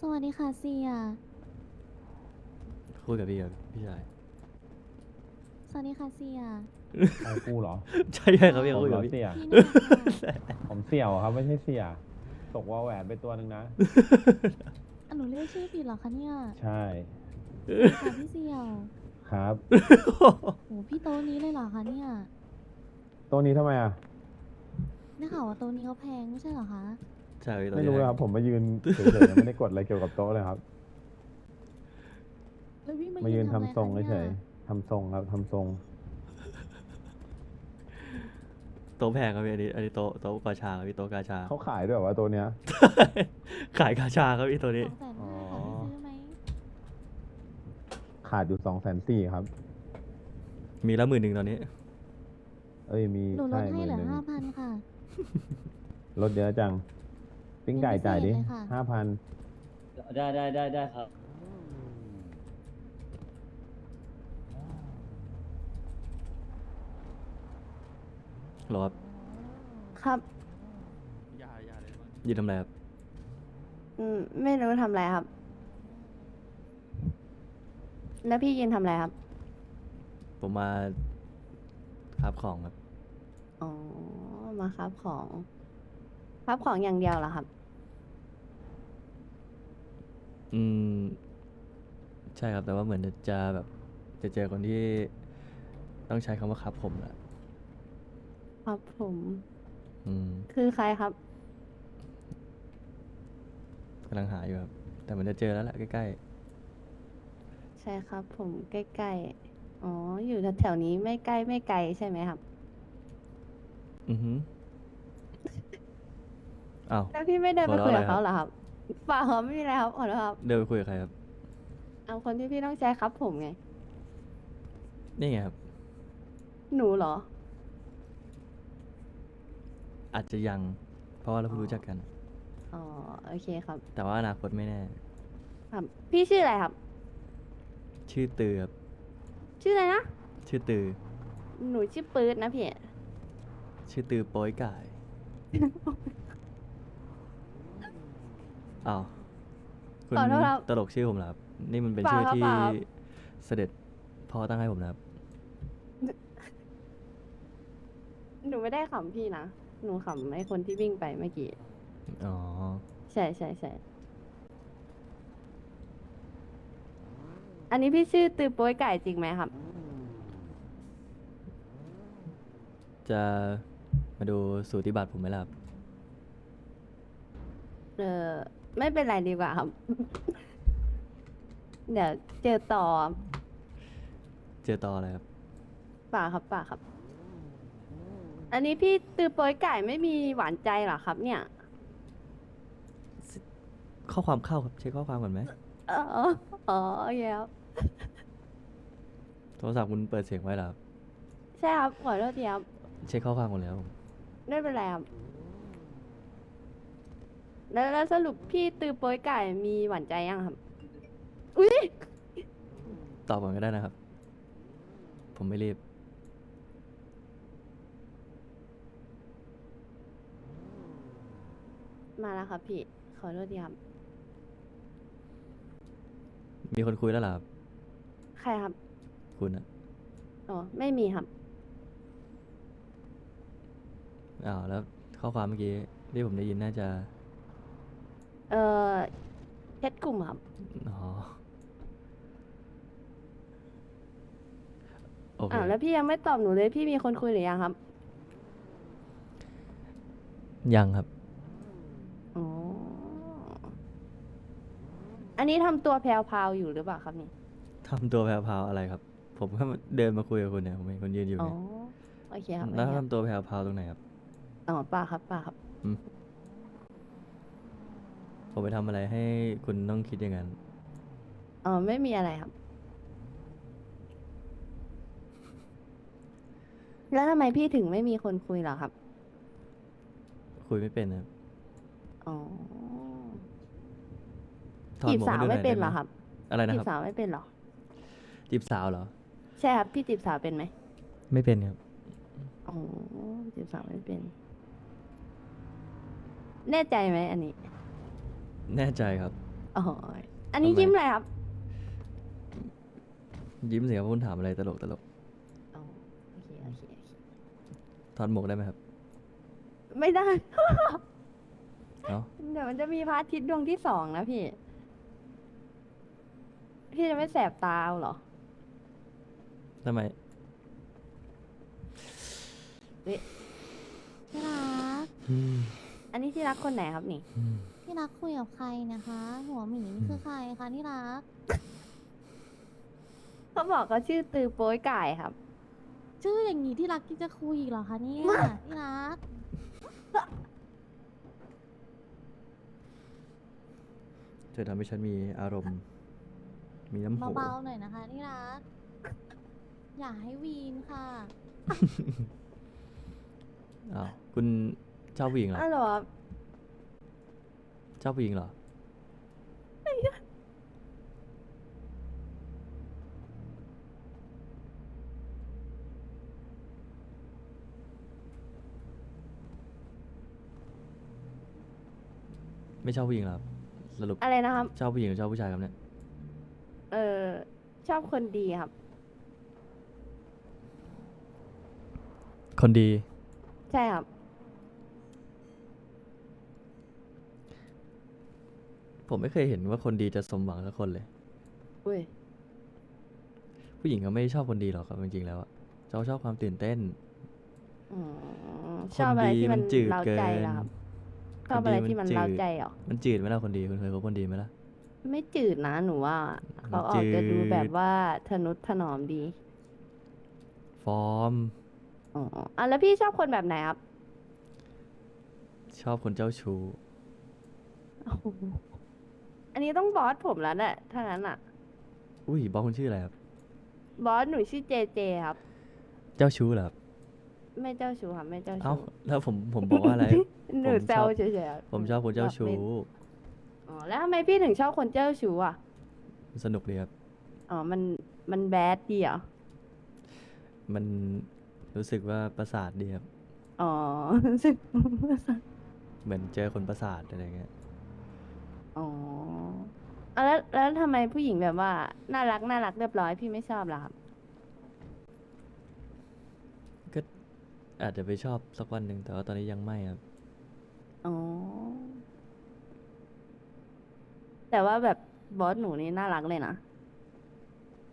สวัสดีค่ะเสีย คุยกับพี่ครับพี่ชาย สวัสดีค่ะเสียใครกูเหรอ ใช่ใช่ครับพี่ผมคุยเหรกับอพี่ เสี่ยพี่เนี่ยค่ะผมเสี่ยวครับไม่ใช่เสี่ยตกวอลแหวนไปตัวหนึ่งนะ อะหนูเรียกชื่อผิดเหรอคะเนี่ยใช่ค่ะพี่เสี่ยวครับ โหพี่โต๊ะนี้เลยเหรอคะเนี่ยตัวนี้ทำไมอะได้ข่าวว่าโต๊ะนี้เขาแพงไม่ใช่เหรอคะ ใช่พี่ตัวไม่นี้รู้เลยครับผมมายืนเฉยๆไม่ได้กดอะไรเกี่ยวกับโต๊ะเลยครับ แล้วพี่มายืนทำทำอะไรทรงคะเฉเนี่ยๆทำทรงครับทำทรง โต๊ะแพงครับพี่อันนี้อันนี้โต๊ะโต๊ะกาชาครับพี่โต๊ะกาชา เขาขายด้วยเหรอว่าตัวเนี้ย ขายกาชาครับพี่ตัวนี้ สองแสนห้าค่ะพี่ซื้อไหมขาดอยู่สองแสนสี่ครับ มีละหมื่นหนึ่งตอนนี้ เอ้ยมีหนูลใช่ดหให้มื่นเหลือหนึ่งห้าพันค่ะ ลดเยอะจัง ปิ้งไก่จ่ายดิเป็นพิเศษเลยค่ะ ห้าพันได้ได้ได้ได้ครับ หรอครับครับ ยืนทำอะไรครับ อืม ไม่รู้ทำอะไรครับ แล้วพี่ยืนทำอะไรครับ ผมมาครับของครับ อ๋อ มาครับของ ครับของอย่างเดียวเหรอครับ อืม ใช่ครับ แต่ว่าเหมือนจะแบบ จะเจอคนที่ต้องใช้คำว่าครับผมแหละครับผม อืมคือใครครับ กำลังหาอยู่ครับ แต่มันจะเจอแล้วแหละใกล้ใช่ครับ ผมใกล้ๆ อ๋อ อยู่แถวๆนี้ไม่ใกล้ไม่ไกลใช่ไหมครับ ๆอือหืออ้าว แล้วพี่ไม่เดินไปหัวคุยเราะกับ เขาอะไรเหรครับอครับ เปล่าครับไม่มีอะไรครับขอโทษครับเดินไปคุยกับใครครับ เอาคนที่พี่ต้องใช้ครับผมไง นี่ไงครับ หนูเหรอ อาจจะยัง เพราะว่าเราเพิ่งรู้จักกัน อ๋อโอเคครับ แต่ว่าอนาคตไม่แน่ ครับ พี่ชื่ออะไรครับ ชื่อตือครับ ชื่ออะไรนะ ชื่อตือ หนูชื่อปื๊ดนะพี่ ชื่อตือโป้ยก่าย อ้าวคุณขอโทษครับตลกชื่อผมเหรอครับ นี่มันเป็นเปล่าชื่อครับที่เปล่าครับ เสด็จพ่อตั้งให้ผมนะครับ หนูไม่ได้ขำพี่นะ หนูขำไอ้คนที่วิ่งไปเมื่อกี้ อ๋อ ใช่ใช่ใช่อันนี้พี่ชื่อตือโป้ยไก่จริงไหมครับ จะมาดูสูติบัตรผมไหมล่ะครับ เออ ไม่เป็นไรดีกว่าครับ เดี๋ยวเจอต่อเจอต่ออะไรครับ ป่าครับป่าครับ อันนี้พี่ตือโป้ยไก่ไม่มีหวานใจเหรอครับ เนี่ย ข้อความเข้าครับเช็คข้อความก่อนไหมเอออ๋อโอเคครับโทรศัพท์คุณเปิดเสียงไว้เหรอครับใช่ครับขอโทษทีครับเช็คข้อความหมดแล้วผมไม่เป็นไรครับ แล้วแล้วสรุปพี่ตือโป้ยไก่มีหวานใจยังครับ อุ้ยตอบก่อนก็ได้นะครับ ผมไม่รีบ มาแล้วครับพี่ ขอโทษทีครับ มีคนคุยแล้วเหรอครับใครครับ คุณอะอ๋อ ไม่มีครับ อ้าวแล้วข้อความเมื่อกี้ที่ผมได้ยินน่าจะ เออแชทกลุ่มครับ อ๋อโอเคอ้าวแล้วพี่ยังไม่ตอบหนูเลยพี่มีคนคุยหรือยังครับ ยังครับ อ๋อ อันนี้ทำตัวแพรวๆอยู่หรือเปล่าครับนี่ทำตัวแพรวๆอะไรครับ ผมก็เดินมาคุยกับคุณเนี่ยผมเห็นคุณยืนอยู่อ๋อเนี่ยโอเคครับโอแล้วเคครับทำตัวแพรวๆตรงไหนครับ อ๋อป้าครับป้าครับ ผมไปทำอะไรให้คุณต้องคิดอย่างนั้น อ๋อไม่มีอะไรครับ แล้วทำไมพี่ถึงไม่มีคนคุยเหรอครับ คุยไม่เป็นนะครับอ๋อถอดจีบหมวกสาวให้ดูหน่ไม่อยเป็นด้เหรหอครับอะไรนะจีครับบสาวไม่เป็นเหรอ จีบสาวเหรอ ใช่ครับพี่จีบสาวเป็นไหมไม่เป็นครับ อ๋อจีบสาวไม่เป็น แน่ใจไหมอันนี้ แน่ใจครับ อ๋อ อันนี้ทำไม ยิ้มอะไรครับยิ้มเสียว่าคุณถามอะไรตลกตลกอ๋อโอเคโอเคโอเคถอดหมวกได้ไหมครับไม่ได้เนาะเดี๋ยวมันจะมีพระอาทิตย์ดวงที่สองนะพี่ พี่จะไม่แสบตาเอาเหรอ ทำไมที่รักอันนี้ที่รักคนไหนครับนี่ ที่รักคุยกับใครนะคะ หัวหมีนี่คือใครคะที่รัก เขาบอกเขาชื่อตือโป้ยไก่ครับ ชื่ออย่างนี้ที่รักที่จะคุยอีกเหรอคะเนี่ยที่รัก เธอทำให้ฉันมีอารมณ์ มีน้ำโหเบาๆหน่อยนะคะที่รัก อย่าให้วีนค่ะ อ้าวคุณชอบผู้หญิงเหรอ อ้าวเหรอ ชอบผู้หญิงเหรอ ไม่ชอบผู้หญิงเหรอครับสรุปอะไรนะครับ ชอบผู้หญิงหรือชอบผู้ชายครับเนี่ย เออชอบคนดีครับ คนดี ใช่ครับ ผมไม่เคยเห็นว่าคนดีจะสมหวังสักคนเลย อุ้ยผู้หญิงเขาไม่ได้ชอบคนดีหรอกครับจริงๆแล้วอะเขาชอบความตื่นเต้น อืมคนชอบอะไรดีที่มัมันนจืดเร้าใจเกินเหรอครับคนชอบอะไรดีมันที่มันจืดเร้าใจเหรอ มันจืดไหมล่ะคนดีคุณเคยคบคนดีไหมล่ะ ไม่จืดนะหนูว่ามันเขาออกจะดูจืดแบบว่าทนุถนอมดี ฟอร์ม อ๋ออะแล้วพี่ชอบคนแบบไหนครับ ชอบคนเจ้าชู้โอ้โหอันนี้ต้องบอสผมแล้วแหละถ้างั้นอะ อุ้ยบอกคุณชื่ออะไรครับ บอสหนูชื่อเจเจครับ เจ้าชู้เหรอครับไม่เจ้าชู้ครับไม่เจ้าเอ้าชู้แล้วผมผมบอกว่าอะไร หนูผมแซชอวบเฉยๆครับผมชอบคนเจ้าชู้ อ๋อแล้วทำไมพี่ถึงชอบคนเจ้าชู้อะ สนุกดีครับ อ๋อ มัน มันแบดดีเหรอ มันรู้สึกว่าประสาทดีครับ อ๋อ รู้สึก เหมือนเจอคนประสาทอะไรเงี้ย อ๋ออะแล้วแล้วทำไมผู้หญิงแบบว่า น่ารักน่ารักเรียบร้อยพี่ไม่ชอบล่ะครับ ก็อาจจะไปชอบสักวันหนึ่งแต่ว่าตอนนี้ยังไม่ครับอ๋อ แต่ว่าแบบบอสหนูนี่น่ารักเลยนะ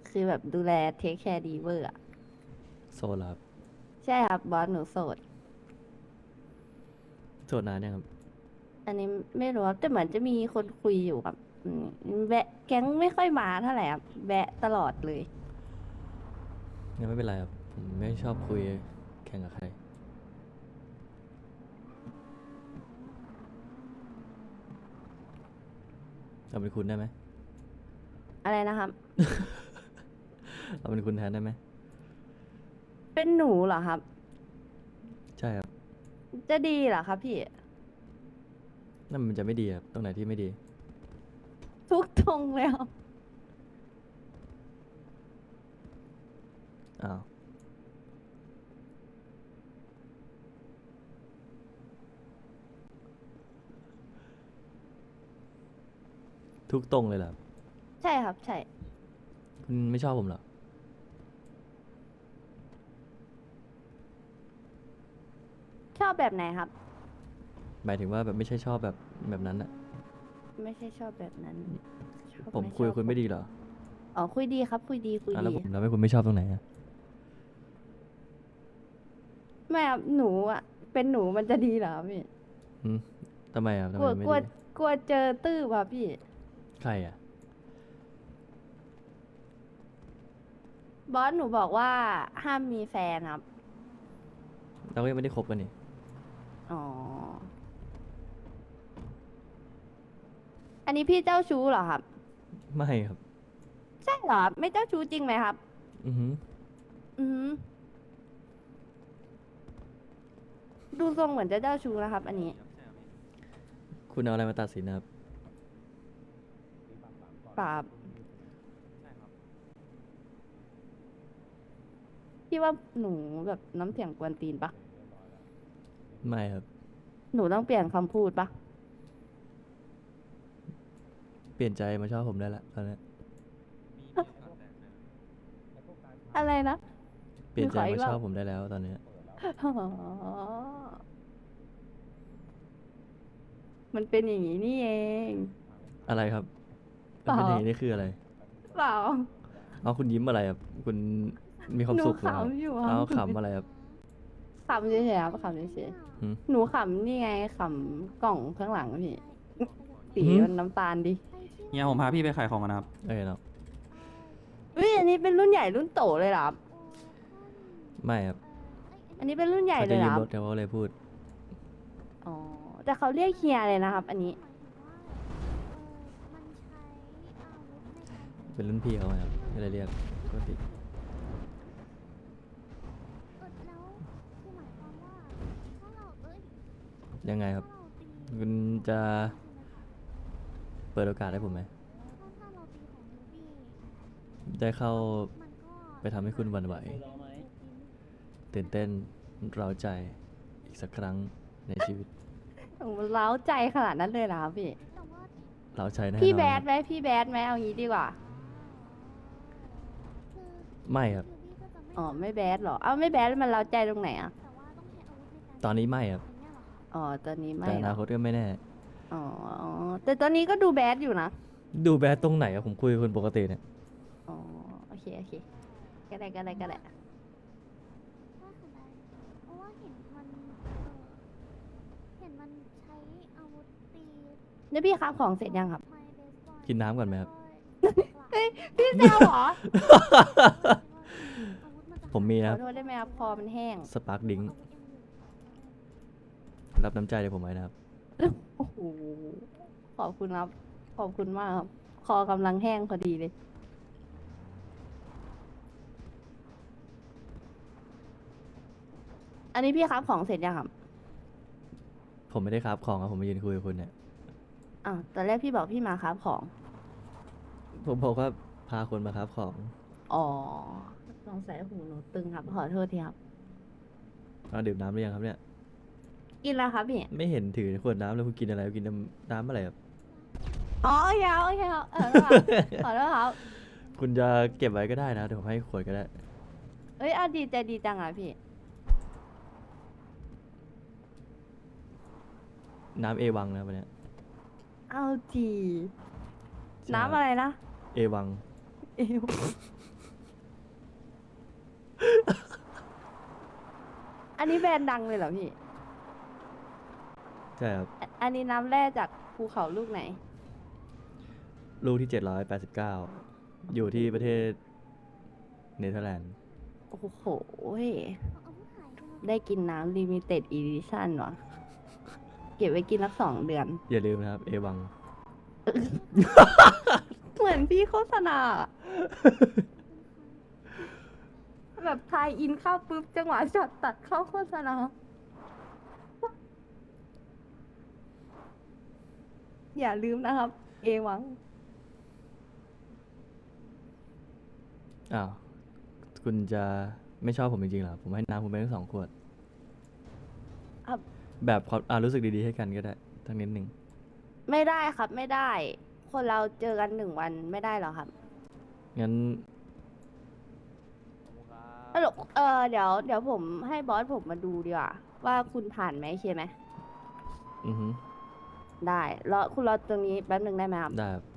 คือแบบดูแลเทคแคร์ดีเวอร์อะโซลครับใช่ครับบอสหนูโสด โสดนานยังครับ อันนี้ไม่รู้ครับแต่เหมือนจะมีคนคุยอยู่ครับอืมแวะแก๊งไม่ค่อยมาเท่าไหร่ครับแวะตลอดเลยยังไม่เป็นไรครับ ผมไม่ชอบคุยแข่งกับใคร เราเป็นคุณได้ไหม อะไรนะครับ เราเป็นคุณแทนได้ไหม เป็นหนูเหรอครับ ใช่ครับ จะดีเหรอครับพี่ นั่นมันจะไม่ดีครับตรงไหนที่ไม่ดี ทุกตรงเลยครับอ้าวทุกตรงเลยเหรอครับใช่ครับ ใช่ คุณไม่ชอบผมเหรอ ชอบแบบไหนครับ หมายถึงว่าแบบไม่ใช่ชอบแบบ แบบนั้นอะไม่ใช่ชอบแบบนั้นชอบผมไคุยชกับอบคุณไม่ดีเหรออ๋อคุยดีครับ คุยดีคุยอะแล้วดี ผมแล้วไม่คุณไม่ชอบตรงไหนอะไม่ครับหนูอะ เป็นหนูมันจะดีเหรอครับพี่อืมทำไมอะทำกไมลัวไม่กลัวดีกลัวเจอตื้อว่ะพี่ ใครอะบอสหนูบอกว่าห้ามมีแฟนครับ เราก็ยังไม่ได้คบกันนี่อ๋อ อันนี้พี่เจ้าชู้เหรอครับ ไม่ครับ ใช่เหรอครับไม่เจ้าชู้จริงไหมครับ อือหืออือหือดูทรงเหมือนจะเจ้าชู้นะครับ อันนี้ คุณเอาอะไรมาตัดสินนะครับ ปราบพี่ว่าหนูแบบน้ำเสียงกวนตีนปะไม่ครับ หนูต้องเปลี่ยนคำพูดปะ เปลี่ยนใจมาชอบผมได้ละตอนเนี้ยอะไรนะเปลี่ยนใจขออีกมารอบชอบผมได้แล้วตอนเนี้ยอ๋อมันเป็นอย่างนี้นี่เอง อะไรครับเปล่าเป็นอย่างนี้นี่คืออะไร เปล่าเอาคุณยิ้มอะไรครับคุณมีความหนูสุขเหรอครับขำอยู่ครับเอาขำอะไรครับ ขำเฉยๆครับขำเฉยหืมๆหนูขำนี่ไงขำกล่องข้างหลังพี่ สีหืม มันน้ำตาลดิ เฮียผมพาพี่ไปขายของกันนะครับ เอ้ยเนาะเฮ้ยอันนี้เป็นรุ่นใหญ่รุ่นโตเลยเหรอครับไม่ครับอันนี้เป็นรุ่นใหญ่เขาเลจะยเหรยือมครรับถแต่ว่าเลยพูด อ๋อแต่เขาเรียกเฮียเลยนะครับ อันนี้เป็นรุ่นพี่เขาไงครับก็เลยเรียกปกติยังไงครับ คุณจะ เปิดโอกาสให้ผมไหมได้เข้าไปทำให้คุณหวั่นไหวรอไหม ตื่นเต้นเร้าใจอีกสักครั้งในชีวิตโอ้โหเล้าใจขนาดนั้นเลยเหรอครับพี่เร้าใจแน่นอนพี่แบคดรับไหมพี่แบดไหมเอางี้ดีกว่าไม่ครับอ๋อไม่แบดเหรอ เอาไม่แบดแล้วมันเล้าใจตรงไหนอะตอนนี้ไม่ครับอ๋อตอนนี้ไม่แต่อเหรนาอคตก็ไม่แน่ อ๋ออ๋อ แต่ตอนนี้ก็ดูแบดอยู่นะ ดูแบดตรงไหนอะผมคุยกับคุณปกติเนี่ย อ๋อ โอเค โอเค ก็ได้ก็ได้ก็ได้เพราะว่าเห็นมันเออเห็นมันใช้อาวุธตีแล้วพี่ครับของเสร็จยังครับ ไม้เบสบอลกินน้ำก่อนไหมครับ เฮ้ย พี่แซวเหรอ ผมมีขนะคอรับ โทษได้ไหมครับ คอมันแห้ง สปาร์กดิงรับน้ำใจเดี๋ยวผมไว้นะครับ โอ้โห ขอบคุณครับ ขอบคุณมากครับ คอกำลังแห้งพอดีเลย อันนี้พี่ครับของเสร็จยังครับ ผมไม่ได้ครับของครับผมมายืนคุยกับคุณเนี่ยอ่าวตอนแรกพี่บอกพี่มาครับของ ผมบอกว่าพาคนมาครับของอ๋อสงสัยหูหนูตึงครับ ขอโทษทีครับเอาดื่มน้ำหรือยังครับเนี่ย กินแล้วครับพี่ ไม่เห็นถือขวดน้ำเลยคุณกินอะไรกินน้ำน้ำอะไรครับอ๋อโอเคครับโอเคครับเออขอโทษครับ คุณจะเก็บไว้ก็ได้นะเดี๋ยวผมให้ขวดก็ได้ เอ้ยอาดีใจดีจังอะพี่ น้ำเอวังนะครับวันเนี้ยเอาจีใช่น้ำอะไรนะเอวัง เอวอันนี้แบรนด์ดังเลยเหรอพี่ ใช่ครับอันอันนี้น้ำแร่จากภูเขาลูกไหน ลูกที่เจ็ดร้อยแปดสิบเก้าอยู่ที่ประเทศเนเธอร์แลนด์ โอ้โหยได้กินน้ำลิมิเต็ดอีดิชั่นวะเก็บไว้กินสักสองเดือน อย่าลืมนะครับ เอวัง เหมือนพี่โฆษณาอะแบบทายอินเข้าปุ๊บ จังหวะช็อตตัดเข้าโฆษณา อย่าลืมนะครับ เอวัง อ้าวคุณจะไม่ชอบผมจริงๆเหรอผมให้น้ำคุณไปทั้งสองขวดครับ แบบความอ่ารู้สึกดีๆให้กันก็ได้ทั้งนิดหนึ่งไม่ได้ครับไม่ได้ คนเราเจอกันหนึ่งวันไม่ได้หรอครับงั้นตลกเออเดี๋ยวเดี๋ยวผมให้บอสผมมาดูดีกว่าว่าคุณผ่านไหมโอเคไหม อือฮึ ได้รอคุณรอตรงนี้แป๊บหนึ่งได้ไหมครับ ได้ครับ